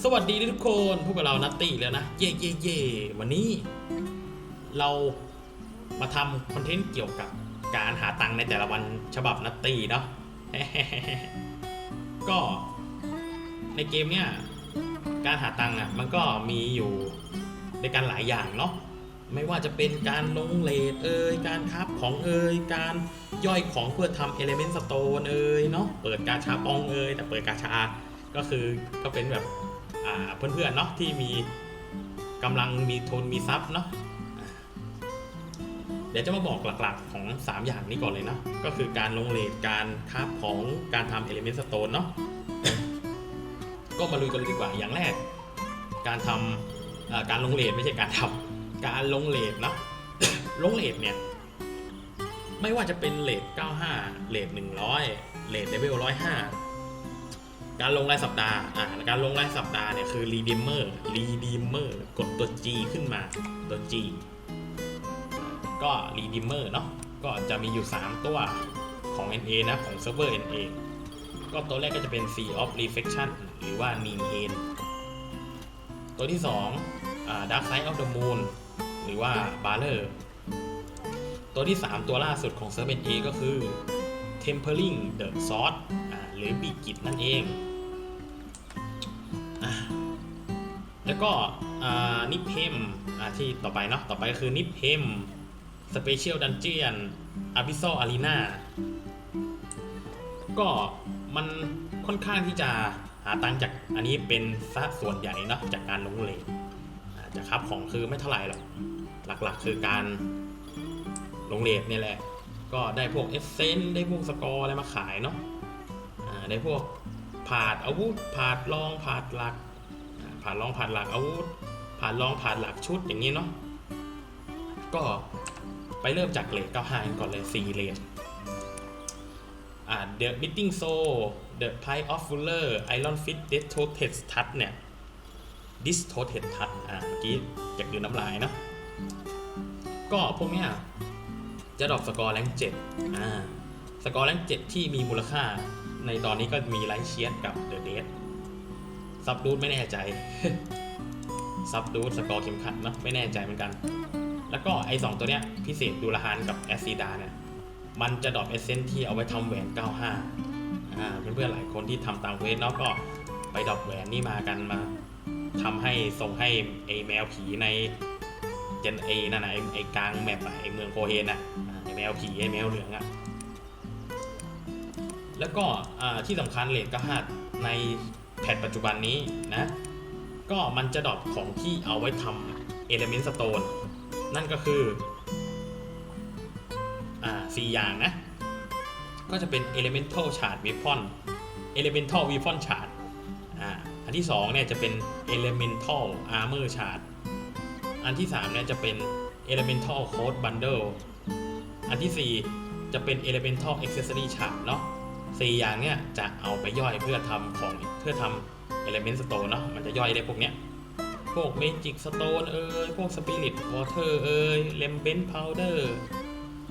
สวัสดีทุกคนพวกบเรานัตตี้แล้วนะ เย่เย่เย่วันนี้ เรามาทำคอนเทนต์เกี่ยวกับการหาตังค์ในแต่ละวันฉบับนัตตี้เนาะก็ในเกมเนี้ยการหาตังค์อะมันก็มีอยู่ในการหลายอย่างเนาะไม่ว่าจะเป็นการลงเลทเอ่ยการคับของเอ่ยการย่อยของเพื่อทำเอลิเมนต์สโตนเอ่ยเนาะเปิดกาชาปองเอ่ยแต่เปิดกาชาก็คือก็เป็นแบบ เพื่อนๆเนาะที่มีกำลังมีทุนมีทรัพย์เนาะเดี๋ยวจะมาบอกหลักๆของ 3 อย่างนี้ก่อนเลยเนาะก็คือการลงเลทการคาบของการทำ Element Stone เนาะก็มาลุยกันเลยดีกว่าอย่างแรก การทำการลงเลทไม่ใช่การทำการลงเลทเนาะลงเลทเนี่ยไม่ว่าจะเป็นเลท95เลท100เลทเลเวล105 การลงรายสัปดาห์อ่าการลงรายสัปดาห์เนี่ยคือ redeemer redeemer กดตัว G ขึ้นมาตัว G ก็ redeemer เนาะก็จะมีอยู่ 3 ตัวของ NA นะ ของ server NA ก็ตัวแรกก็จะเป็น Sea of Reflection หรือว่า n e a n ตัวที่2อ่า Dark Side of the Moon หรือว่า Baller ตัวที่ 3 ตัวล่าสุดของ server NA ก็คือ Tempering the Sword หรือบีกิจนั่นเอง แล้วก็นิพเพมที่ต่อไปเนาะต่อไปก็คือนิพเพมสเปเชียลดันเจียนอาบิโซอารีนาก็มันค่อนข้างที่จะหาตังจากอันนี้เป็นซะส่วนใหญ่เนาะจากการลงเลนอ่าจากครับของคือไม่เท่าไหร่หรอกหลักๆ คือการลงเลนนี่แหละ ก็ได้พวกเอเซนได้พวกสกอร์อะไรมาขายเนาะได้พวกผาดอาวุธผาดรองผาดหลัก ผ่าดรองผ่าดหลักอาวุธ ผ่าดรองผ่าดหลักชุดอย่างนี้เนาะก็ไปเริ่มจากเลท95กันก่อนเลย4เลทอ่า The Meeting Soul The Pie of Fuller Iron Fist Distorted Touch เนี่ย Distorted Touch อ่าเมื่อกี้จะคือน้ำลายเนาะก็พวกเนี้ยจะดรอปสกอร์แรงเจ็ดอ่าสกอร์แรงเจ็ดที่มีมูลค่าในตอนนี้ก็มีไลท์เชียสกับเดอะเดส ซับดูดไม่แน่ใจ ซับดูดสกอร์เข็มขัดเนาะไม่แน่ใจเหมือนกัน แล้วก็ไอ้สองตัวเนี้ยพิเศษดูรหานกับแอซิดาเนี่ยมันจะดรอปเอเซนที่เอาไว้ทำแหวน 95อ่าเพื่อนๆหลายคนที่ทำตามเวสเนาะก็ไปดรอปแหวนนี่มากันมาทำให้ส่งให้ไอ้แมวผีในเจนเอนั่นนะไอ้ไอกลางแมปอะไอ้เมืองโคเฮนอะอ่าไอ้แมวผีไอ้แมวเหลืองอะแล้วก็อ่าที่สำคัญเลทก็หัดใน แพทปัจจุบันนี้นะ ก็มันจะดรอปของที่เอาไว้ทำเอลเมนต์สโตนนั่นก็คืออ่าสี่อย่างนะ ก็จะเป็น Elemental Shard Weapon Elemental Weapon Shard อ่าอันที่สองเนี่ยจะเป็น Elemental Armor Shard อันที่3เนี่ยจะเป็น Elemental Code Bundle อันทีสี่4 จะเป็น Elemental Accessory Chart เนาะ สี่อย่างเนี้ยจะเอาไปย่อยเพื่อทำของเพื่อทำเอลเมนต์สโตนเนาะมันจะย่อยได้พวกเนี้ยพวกเมจิกสโตนเอ้ยพวกสปิริตวอเตอร์เอ้ยเลมเบนพาวเดอร์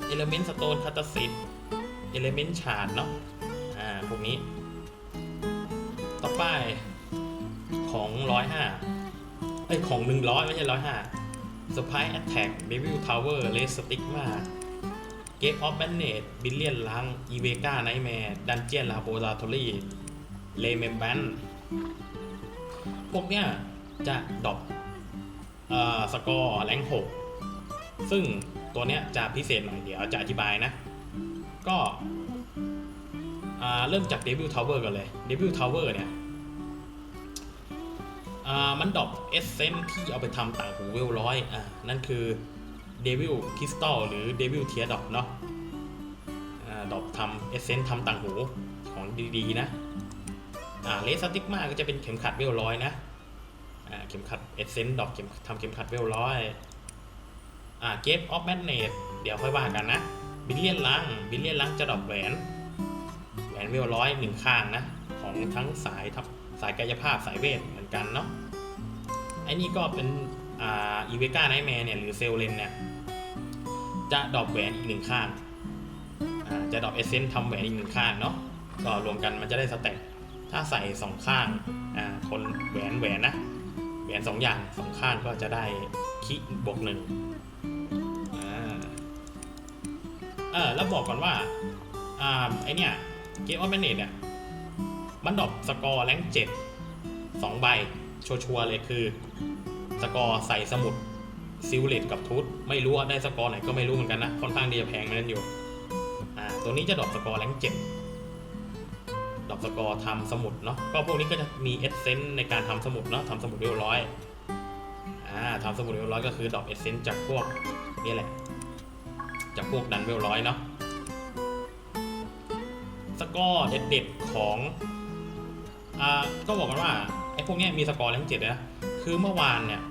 เอลเมนต์สโตนคาตาซิตเอลเมนต์ชาดเนาะอ่าพวกนี้ ต่อไปของร้อยห้าไอของหนึ่งร้อยไม่ใช่ร้อยห้าสไปร์แอตแทกเดวิลทาวเวอร์เลสติกมา เกตออฟแบนเนตบิลเลียนลังอีเวก้าไนแมร์ดันเจียนลาโบราทอรี่เลเมมแบนพวกเนี้ยจะดรอปสกอร์แรงหกซึ่งตัวเนี้ยจะพิเศษหน่อยเดี๋ยวจะอธิบายนะ ก็เริ่มจากเดวิลทาวเวอร์กันเลยเดวิลทาวเวอร์เนี่ยมันดรอปเอเซนที่เอาไปทำต่างหูเวลร้อยอะนั่นคือ เดวิลคริสตัลหรือเดวิลเทียดอกเนาะดอปทำเอเซนทำต่างหูของดีๆนะอ่าเลสติกมาก็จะเป็นเข็มขัดเวลร้อยนะอ่าเข็มขัดเอเซนดอกเข็มทำเข็มขัดเวลร้อยอ่าเกตออฟแมนเนตเดี๋ยวค่อยว่ากันนะ บิลเลียนลังบิลเลียนลังจะดอปแหวนแหวนเวลร้อยหนึ่งข้างนะของทั้งสายทับสายกายภาพสายเวทเหมือนกันเนาะไอ้นี่ก็เป็นอ่าอีเวก้าไนแมนเนี่ยหรือเซลเลนเนี่ย จะดรอปแหวนอีกหนึ่งข้างจะดรอปเอเซนทำแหวนอีกหนึ่งข้างเนาะก็รวมกันมันจะได้สแต็กถ้าใส่สองข้างคนแหวนแหวนนะแหวนสองอย่างสองข้างก็จะได้คิบวกหนึ่งเออแล้วบอกก่อนว่าอ่าไอเนี่ยเกมออฟแมนเนตเนี่ยมันดรอปสกอร์แรงเจ็ดสองใบชัวร์ๆเลยคือ สกอร์ใส่สมุด ซิลเลตกับทุตไม่รู้ว่าได้สกอร์ไหนก็ไม่รู้เหมือนกันนะ ค่อนข้างดีจะแพงนั่นอยู่อ่าตัวนี้จะดรอปสกอร์แรงเจ็ดดรอปสกอร์ทำสมุดเนาะก็พวกนี้ก็จะมีเอเซนต์ในการทำสมุดเนาะทำสมุดเรียบร้อยอ่าทำสมุดเรียบร้อยก็คือดรอปเอเซนต์จากพวกนี่แหละจากพวกดันเรียบร้อยเนาะสกอร์เด็ดๆของอ่าก็บอกกันว่าไอ้พวกนี้มีสกอร์แรงเจ็ดนะคือเมื่อวานเนี่ย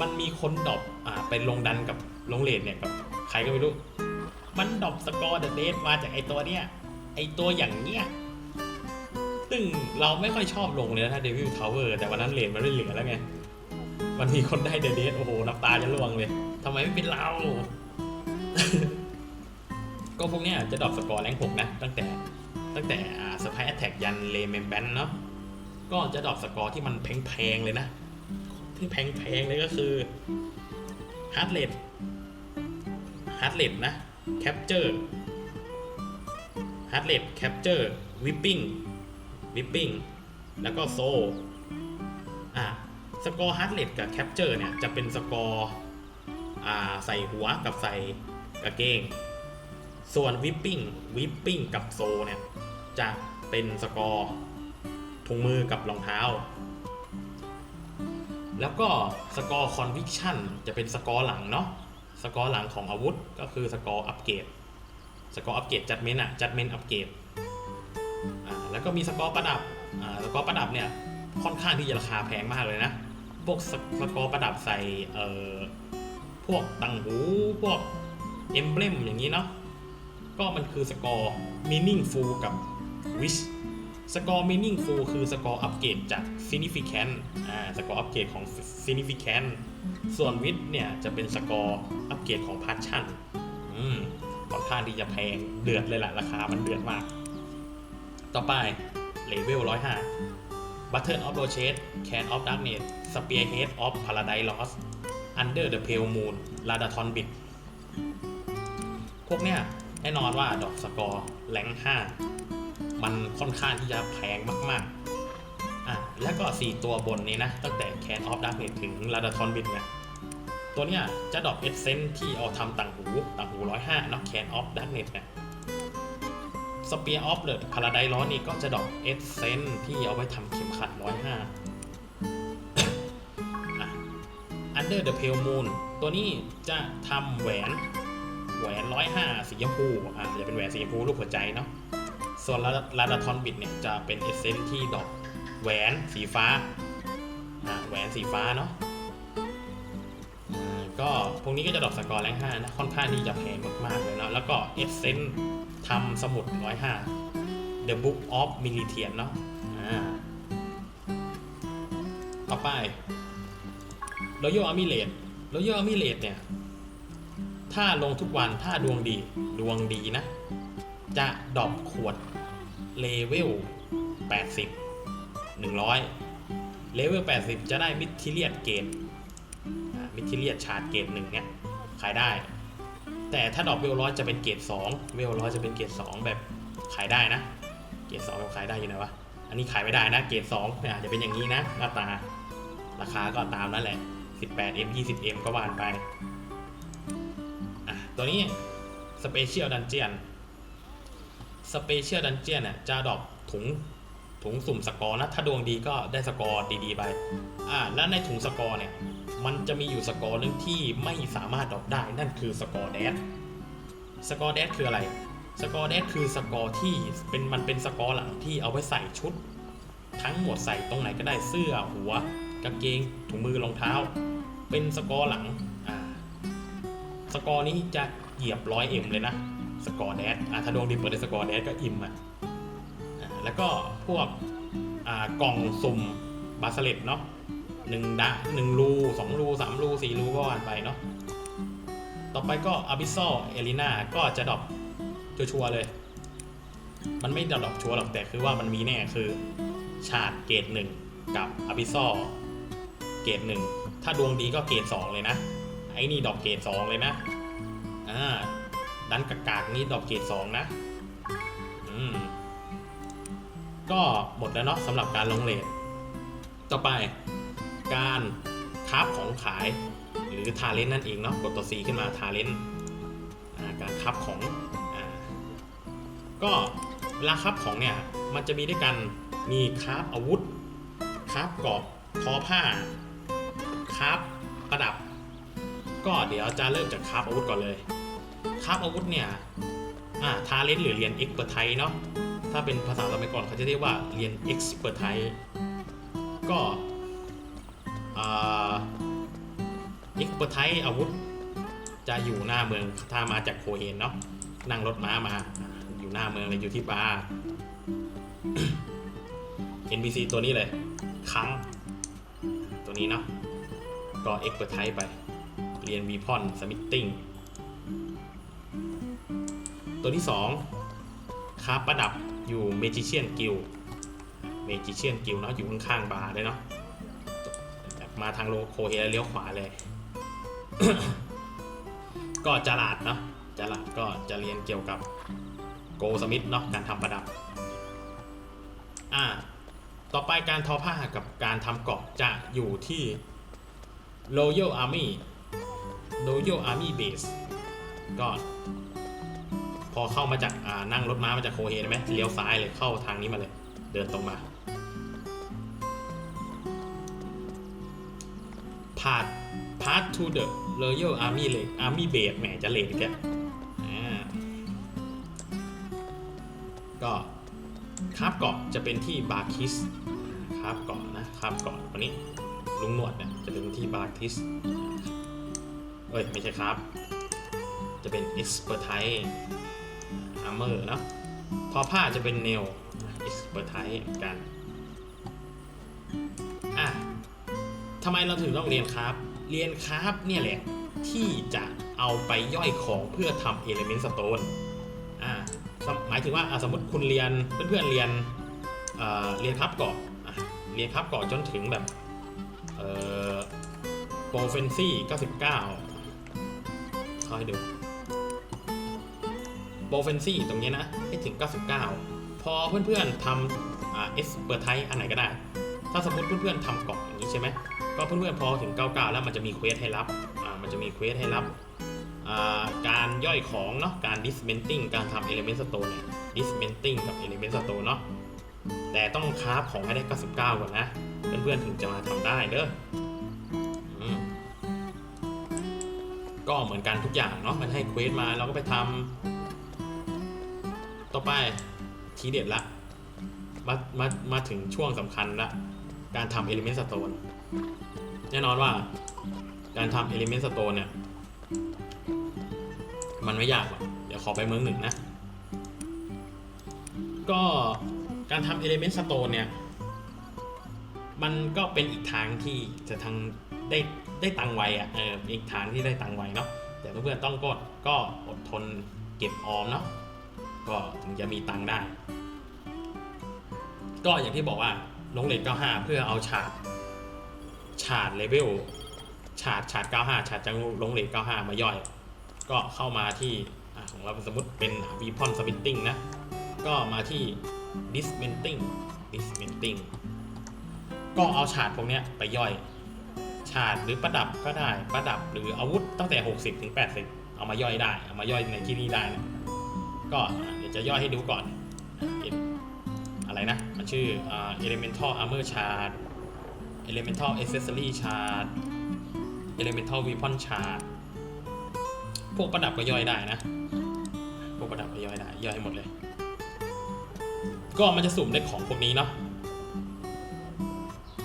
มันมีคนดรอป ไปลงดันกับลงเลดเนี่ยกับใครก็ไม่รู้ มันดรอปสกอร์เดเดมาจากไอตัวเนี้ยไอตัวอย่างเนี้ยซึ่งเราไม่ค่อยชอบลงเลยนะเดวิลทาวเวอร์แต่วันนั้นเลนมันไม่เหลือแล้วไงมันมีคนได้เดเดสโอ้โหน้ำตาจะร่วงเลยทำไมไม่เป็นเรา ก็พวกเนี้ยจะดรอปสกอร์แรงหกนะ ตั้งแต่ตั้งแต่อ่าสไปแอตแทกยันเลเมนแบนเนาะก็จะดรอปสกอร์ที่มันแพงๆเลยนะที่แพงๆเลยก็คือ ฮาร์ดเรทฮาร์ดเรทนะแคปเจอร์ฮาร์ดเรทแคปเจอร์วิปปิ้งวิปปิ้งแล้วก็โซอะสกอร์ฮาร์ดเรทกับแคปเจอร์เนี่ยจะเป็นสกอร์อ่าใส่หัวกับใส่กางเกง ส่วนวิปปิ้งวิปปิ้งกับโซเนี่ยจะเป็นสกอร์ถุงมือกับรองเท้า แล้วก็สกอร์คอนวิคชั่นจะเป็นสกอร์หลังเนาะสกอร์หลังของอาวุธก็คือสกอร์อัปเกรดสกอร์อัปเกรดจัดเมนอะจัดเมนอัปเกรดอ่าแล้วก็มีสกอร์ประดับอ่าสกอร์ประดับเนี่ยค่อนข้างที่จะราคาแพงมากเลยนะพวกสกอร์ประดับใส่เอ่อพวกตังหูพวกเอมเบลมอย่างนี้เนาะก็มันคือสกอร์มีนิ่งฟูลกับวิช สกอร์มินิ่งฟูลคือสกอร์อัปเกรดจากซีนิฟิแคนอ่า สกอร์อัปเกรดของซีนิฟิแคนส่วนวิทเนี่ยจะเป็นสกอร์อัปเกรดของพาร์ชันอืมค่อนข้างที่จะแพง เดือดเลยล่ะ ราคามันเดือดมาก ต่อไปเลเวลร้อยห้าบัตเทิลออฟโรเชสแคนออฟดาร์เนสสเปียร์เฮดออฟพาราไดลอสอันเดอร์เดอะเพลมูนลาดาทอนบิดพวกเนี้ยแน่นอนว่าดอกสกอร์แรงห้า มันค่อนข้างที่จะแพงมากๆอะแล้วก็ 4 ตัวบนนี้นะ ตั้งแต่ Can of Darkness ถึง l a d a t o n Bit เนี่ยตัวเนี้ยจะดรอปเอเซนที่เอาทำต่างหูต่างหู105เนาะ Can of Darkness เนี่ย Spear of the Paradise Lost นี่ก็จะดรอปเอเซนที่เอาไว้ทำเข็มขัด105อะ Under the Pale Moon ตัวนี้จะทำแหวนแหวน105สีชมพูอะจะเป็นแหวนสีชมพูรูปหัวใจเนาะ ส่วนลาดาทอนบิดเนี่ยจะเป็นเอเซนที่ดอกแหวนสีฟ้าแหวนสีฟ้าเนาะก็พวกนี้ก็จะดอกสกอร์แรง5นะค่อนข้างที่จะแพงมากๆเลยเนาะแล้วก็เอเซนทำสมุด105 The Book of Militian เนาะต่อไป Royal Army Raid Royal Army Raid เนี่ย ถ้าลงทุกวันถ้าดวงดีดวงดีนะ จะดรอปขวดเลเวล 80 100 เลเวล 80 จะได้มิทิเลียดเกตมิทิเลียดชาร์จเกตหนึ่งเนี่ยขายได้ แต่ถ้าดรอปเวลร้อยจะเป็นเกต2เวลร้อยจะเป็นเกต2แบบขายได้นะ เกต2แบบขายได้อยู่ไหนวะ อันนี้ขายไม่ได้นะ เกต2เนี่ยจะเป็นอย่างนี้นะหน้าตา ราคาก็ตามนั่นแหละ 18M 20M ก็วานไป อะ ตัวนี้ Special Dungeon สเปเชียลดันเจียนเนี่ยจะดรอปถุงถุงสุ่มสกอร์นะ ถ้าดวงดีก็ได้สกอร์ดีๆไป อ่า แล้วในถุงสกอร์เนี่ย มันจะมีอยู่สกอร์หนึงที่ไม่สามารถดรอปได้ นั่นคือสกอร์แดดสกอร์แดดคืออะไร สกอร์แดดคือสกอร์ที่เป็นมันเป็นสกอร์หลังที่เอาไว้ใส่ชุด ทั้งหมดใส่ตรงไหนก็ได้เสื้อหัวกางเกงถุงมือรองเท้า เป็นสกอร์หลัง อ่า สกอร์นี้จะเหยียบร้อยเอ็มเลยนะ สกอร์แดดอะถ้าดวงดีเปิดได้สกอร์แดดก็อิ่มอะแล้วก็พวกกล่องสุ่มบาสเลตเนาะหนึ่งดะหนึ่งรูสองรูสามรูสี่รูก็ว่านไปเนาะต่อไปก็อาบิ s ซเอลิน่าก็จะดรอปชัวร์เลย มันไม่ดรอปชัวร์หรอกแต่คือว่ามันมีแน่คือชาดเกตหนึ่งกับอาบิ s ซเกรดหนึ่งถ้าดวงดีก็เกรดสองเลยนะ ไอ้นี่ดอกเกรดสองเลยนะอ่า ดันกากากๆนี่ดอกเกรดสองนะ อืม ก็หมดแล้วเนาะสำหรับการลงเลทต่อไป การคาฟของขายหรือทาเลนนั่นเองเนาะกดตัว C ขึ้นมาทาเลนการคราฟของอก็เวลาคราฟของเนี่ยมันจะมีด้วยกันมีคาฟอาวุธคาฟเกราะทอผ้าคาฟประดับ ก็เดี๋ยวจะเริ่มจากคาฟอาวุธก่อนเลย คราอาวุธเนี่ยอ่าทาเลนหรือเรียนเอ็กเ r อร์ไทเนาะถ้าเป็นภาษาสมัยก่อนเขาจะเรียกว่าเรียน Expert ไทก็อ่า Expert ไทอาวุธจะอยู่หน้าเมืองถ้ามาจากโคเฮนเนาะนั่งรถม้ามาอยู่หน้าเมืองเลยอยู่ที่บาร์ NPC ตัวนี้เลยครั้งตัวนี้เนาะก็ Expert ไทไป เรียนวีพอนสมิ t ติ้ง ตัวที่ 2คาประดับอยู่เมจิเชียนกิลเมจิเชียนกิลเนาะอยู่ข้างๆบาร์เลยเนาะมาทางโลโคเฮเลี้ยวขวาเลย ก็จลาดเนาะจลาดก็จะเรียนเกี่ยวกับโกสมิธเนาะการทำประดับอ่าต่อไปการทอผ้ากับการทำเกาะจะอยู่ที่ Royal Army Royal Army Base ก็ พอเข้ามาจากนั่งรถม้ามาจากโคเฮนไหมเลี้ยวซ้ายเลยเข้าทางนี้มาเลย เดินตรงมาพาด Path to the Royal Army เลย Army Base แหมจะเลดอีกแล้วอ่ก็คาบเกาะจะเป็นที่บาคิสคาบเกาะนะคาบเกาะวันนี้ลุงหนวดเนี่ยจะเป็นที่บาคิสเอ้ย ไม่ใช่ครับ จะเป็น Expert ไท อาร์เมอร์เนาะทอผ้าจะเป็นเนลอ็กซ์เปอร์ไทเหมือนกันอะทำไมเราถึงต้องเรียนคราฟเรียนคราฟเนี่ยแหละที่จะเอาไปย่อยของเพื่อทำเอลิเมนต์สโตนอ่าหมายถึงว่าสมมติคุณเรียนเพื่อนๆเรียนเอ่อเรียนคราฟเกาะอะเรียนคราฟเกาะจนถึงแบบเอ่อโปรเฟนซี่ 99เขาให้ดู โบเฟนซี่ตรงนี้นะ ให้ถึง 99 พอเพื่อนๆทำเอสเปิดไทอันไหนก็ได้ ถ้าสมมติเพื่อนๆทำกาะอย่างนี้ใช่ไหมก็เพื่อนๆพอถึง 99 แล้วมันจะมีเควสให้รับมันจะมีเควสให้รับการย่อยของเนาะการ dismenting การทำ element stone เนี่ย dismenting กับ element stone เนาะแต่ต้องคราฟของให้ได้ 99 ก่อนนะ เพื่อนๆถึงจะมาทำได้เด้ออก็เหมือนกันทุกอย่างเนาะมันให้เควสมาเราก็ไปทำ ต่อไปทีเด็ดละ มา มา มาถึงช่วงสำคัญละ การทำ Element Stone แน่นอนว่า การทำ Element Stone เนี่ย มันไม่ยากหรอกเดี๋ยวขอไปเมืองหนึ่งนะ ก็การทำ Element Stone เนี่ย มันก็เป็นอีกทางที่จะทางได้ได้ตังไวอะ่ะเอออีกทางที่ได้ตังไวเนาะแต่เพื่อนๆต้องกดก็อดทนเก็บออมเนาะ ก็ถึงจะมีตังค์ได้ ก็อย่างที่บอกว่าลงเลท95 เพื่อเอาฉาดฉาดเลเวลฉาดฉาด95ฉาดจังลงเลท95 มาย่อย ก็เข้ามาที่ของเราสมมติเป็นวีพอนสปิตติ้งนะ ก็มาที่ dismenting dismenting ก็เอาฉาดพวกนี้ไปย่อยฉาดหรือประดับก็ได้ประดับหรืออาวุธตั้งแต่ 60ถึง80 เอามาย่อยได้ เอามาย่อยในที่นี่ได้นะ ก็เดี๋ยวจะย่อยให้ดูก่อนอะไรนะ มันชื่อ elemental armor shard elemental accessory shard elemental weapon shard พวกประดับก็ย่อยได้นะ พวกประดับก็ย่อยได้ ย่อยให้หมดเลย ก็มันจะสุ่มได้ของพวกนี้เนาะ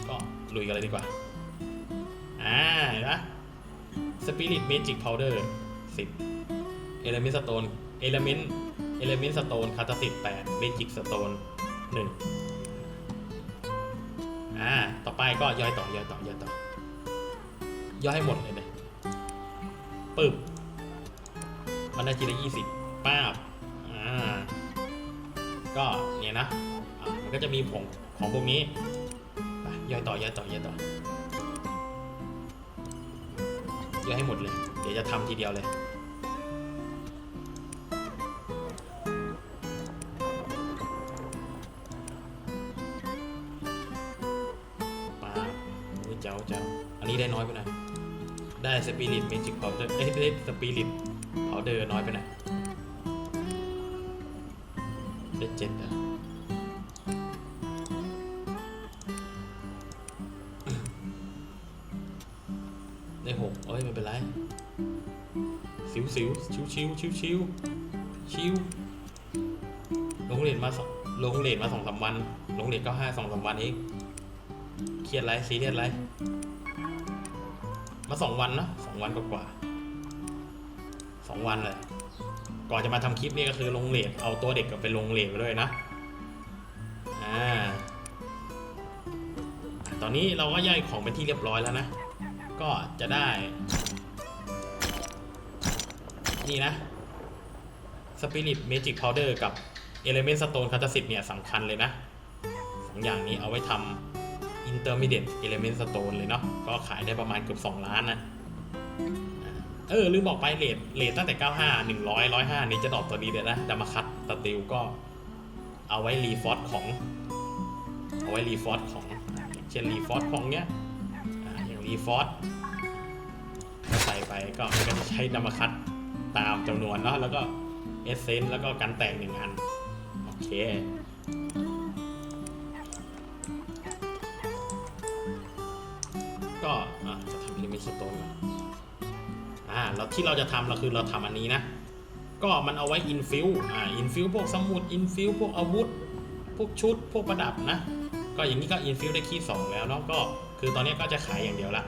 ก็ลุยกันเลยดีกว่า อ่าเห็นปะ spirit magic powder 10 element stone element element stone คาตาสิบแปด magic stone หนึ่งอ่า ต่อไปก็ย่อยต่อย่อยต่อย่อยต่อย่อยให้หมดเลยเนี่ยปึ๊บมันได้ทีละยี่สิบป้าบอ่า ก็เนี่ยนะมันก็จะมีผงของพวกนี้ไปย่อยต่อย่อยต่อย่อยต่อเยอะให้หมดเลย เดี๋ยวจะทำทีเดียวเลย สปิริตเมจิกพาวเดอร์เอ้ยได้สปิริตพาวเดอร์น้อยไปหน่อยได้เจ็ดอะได้หกเอ้ยไม่เป็นไรสิวสิวชิวชิวชิวชิวชิวลงเรียนมาสองลงเรียนมาสองสามวัน ลงเรียนก็ห้าสองสามวันเองเครียดไรซีเรียสไร มาสองวันนะสองวันกว่าสองวันเลยก่อนจะมาทำคลิปนี่ก็คือลงเลทเอาตัวเด็กกับไปลงเลทไปด้วยนะอ่าตอนนี้เราก็ย่อยของเป็นที่เรียบร้อยแล้วนะ ก็จะได้ นี่นะ Spirit Magic Powder กับ Element Stone คัตาสิทธิ์เนี่ยสำคัญเลยนะสองอย่างนี้เอาไว้ทำ Intermediate Element Stone เลยเนาะก็ขายได้ประมาณเกือบ 2 ล้านนะเออลืมบอกไปเลทเลทตั้งแต่ 95 100 105 นี่จะดรอปตัวนี้เลยนะดามาคัตสติลก็เอาไว้รีฟอร์ของ เอาไว้รีฟอร์ของ เช่นรีฟอร์ของเนี้ยอย่างรีฟอร์ก็ใส่ไปก็ก็จะใช้ดามาคัตตามจำนวนเนาะแล้วก็เอเซนแล้วก็กันแตกหนึ่งอัน โอเค มิตสโตนก่อนอ่าแล้วที่เราจะทำเราคือเราทำอันนี้นะ ก็มันเอาไว้อินฟิวอ่าอินฟิวพวกสมุดอินฟิวพวกอาวุธ พวกชุด พวกประดับนะ ก็อย่างนี้ก็อินฟิวได้คีย์สองแล้วเนาะก็คือตอนนี้ก็จะขายอย่างเดียวละ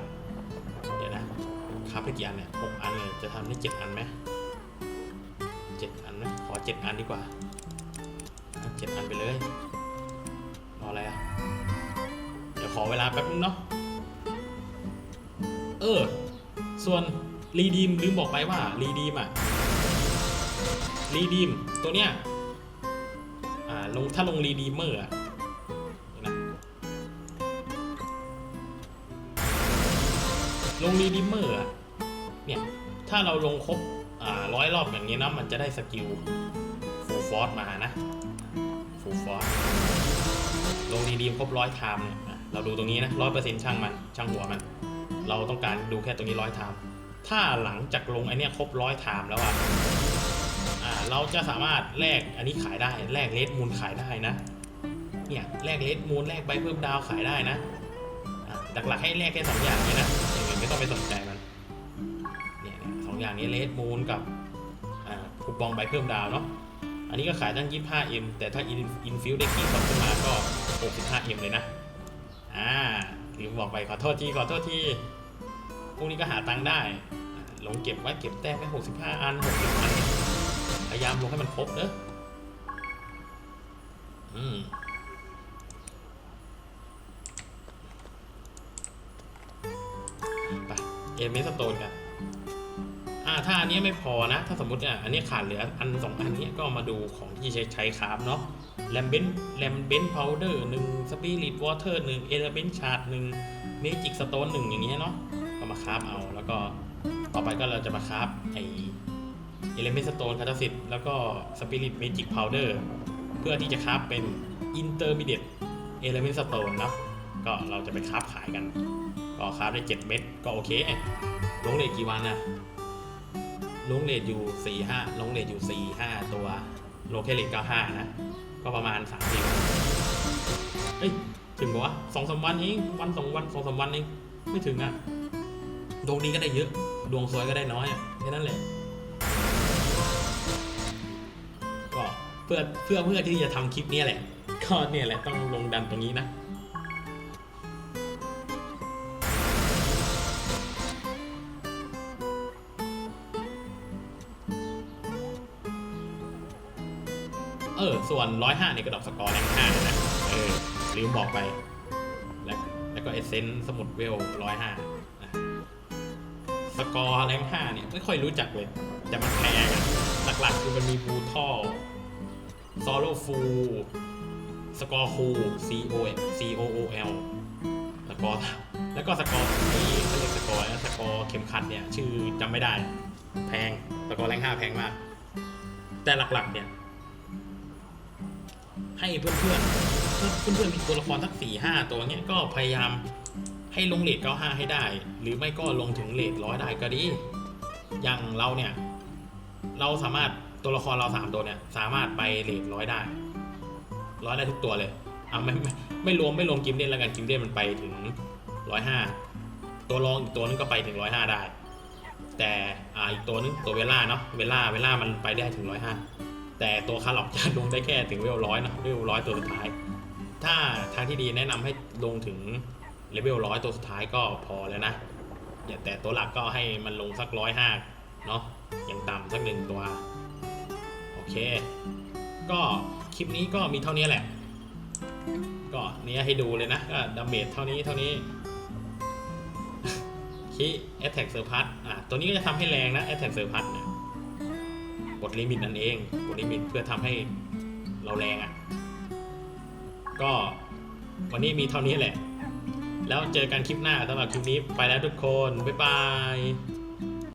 เดี๋ยวนะครับได้กี่อันเนี่ยหกอันเลยจะทำได้เจ็ดอันไหมเจ็ดอันไหมขอเจ็ดอันดีกว่าเจ็ดอันไปเลยรออะไรอะเดี๋ยวขอเวลาแป๊บนึงเนาะ ออส่วนรีดีมลืมบอกไปว่ารีดีมอะรีดีมตัวเนี้ยอ่าลงถ้าลงรีดีเมอร์อะเดี๋ยวนะลงรีดีมเมอร์เนี่ย ถ้าเราลงครบอ่าร้อยรอบอย่างนี้นะมันจะได้สกิลฟูลฟอร์มานะฟูลฟอร์ลงรีดีมครบร้อยไทม์เนี่ยเราดูตรงนี้นะร้อยเปอร์เซ็นต์ช่างมัน ช่างหัวมัน เราต้องการดูแค่ตรงนี้ร้อยไทม์ถ้าหลังจากลงไอเนี้ยครบร้อยไทม์แล้วอะเราจะสามารถแลกอันนี้ขายได้แลกเลดมูลขายได้นะเนี่ยแลกเลดมูลแลกใบเพิ่มดาวขายได้นะหลักๆให้แลกแค่สองอย่างนี้นะอย่างอื่นไม่ต้องไปสนใจมันเนี่ยสองอย่างนี้เลดมูลกับคูปองใบเพิ่มดาวเนาะอันนี้ก็ขายตั้ง 25M แต่ถ้าอินฟิวได้คีย์สองขึ้นมาก็ 65M เลยนะอ่าลืมบอกไปขอโทษทีขอโทษที พวกนี้ก็หาตังค์ได้ลงเก็บไว้เก็บแต้มไว้65 อัน60อันพยายามลงให้มันครบเนอะอืมไปเอเมสโตนกันอ่าถ้าอันนี้ไม่พอนะ ถ้าสมมติอะอันนี้ขาดเหลืออันสองอันนี้ก็มาดูของที่ใช้ใช้คราฟเนาะแลมเบนแลมเบนพาวเดอร์หนึ่งสปิริตวอเตอร์หนึ่งเอเลเบนชาร์ดหนึ่งเมจิกสโตนหนึ่งอย่างเงี้ยเนาะ มาคราฟเอา แล้วก็ต่อไปก็เราจะมาคราฟไอเอเลเมนต์สโตนคาตาสิตแล้วก็สปิริตเมจิกพาวเดอร์เพื่อที่จะคราฟเป็นอินเตอร์มีเดียตเอเลเมนต์สโตนเนาะก็เราจะไปคราฟขายกัน ก็คราฟได้ 7 เม็ดก็โอเคลงเลทกี่วันนะลงเลทอยู่ 4 5ลงเลทอยู่ 4 5 ตัวโลเคเลท95นะ ก็ประมาณ 3 4วันเอ้ย ถึงบอกว่าสองสามวันเองวันสองวันสองสามวันเอง ไม่ถึงอะ ดวงดีก็ได้เยอะ ดวงซวยก็ได้น้อยอะแค่นั้นแหละ ก็เพื่อเพื่อเพื่อที่จะทำคลิปเนี้แหละ ก็เนี่ยแหละต้องลงดันตรงนี้นะ เออ ส่วน 105เนี่ยก็ดอปสกอร์แรง5เลยนะ เออลืมบอกไป แล้วแล้วก็เอเซนสมุดเวล105นะ สกอร์แรง5เนี่ยไม่ค่อยรู้จักเลย แต่มันแพงอะหลักๆคือมันมีบูทอลซอโลฟูสกอร์คู C O C O O L สกอร์แล้วก็สกอร์นี่เขาเรียกสกอร์นะสกอร์เข็มขัดเนี่ย ชื่อจำไม่ได้ แพงสกอร์แรงห้าแพงมาก แต่หลักๆ เนี่ย ให้เพื่อนๆเพื่อนๆมีตัวละครสักสี่ห้าตัวเนี้ยก็พยายาม ให้ลงเลทเก้าห้าให้ได้ หรือไม่ก็ลงถึงเลทร้อยได้ก็ดี อย่างเราเนี่ย เราสามารถตัวละครเราสามตัวเนี่ย สามารถไปเลทร้อยได้ร้อยได้ทุกตัวเลยอะไม่ไม่ไม่รวมไม่รวมกิมเด่นแล้วกันกิมเด่นมันไปถึงร้อยห้าตัวรองอีกตัวนึงก็ไปถึงร้อยห้าได้ แต่อ่าอีกตัวนึงตัวเวล่าเนาะเวล่าเวล่ามันไปได้ถึงร้อยห้าแต่ตัวคาร์ล็อกจะลงได้แค่ถึงเวลร้อยนะเวลร้อยตัวสุดท้าย ถ้าทางที่ดีแนะนำให้ลงถึง เลเวลร้อยตัวสุดท้ายก็พอแล้วนะ อย่าแต่ตัวหลักก็ให้มันลงสักร้อยห้าเนาะย่างต่ำสักหนึ่งตัว โอเค ก็คลิปนี้ก็มีเท่านี้แหละ ก็เนี้ยให้ดูเลยนะก็ดาเมจเท่านี้เท่านี้คีแอตแทกเซอร์พัทอะตัวนี้ก็จะทำให้แรงนะแอตแทกเซอร์พัทเนี่ยกดลิมิตนั่นเองกดลิมิตเพื่อทำให้เราแรงอะ ก็วันนี้มีเท่านี้แหละ แล้วเจอกันคลิปหน้าสำหรับคลิปนี้ไปแล้วทุกคน บ๊ายบาย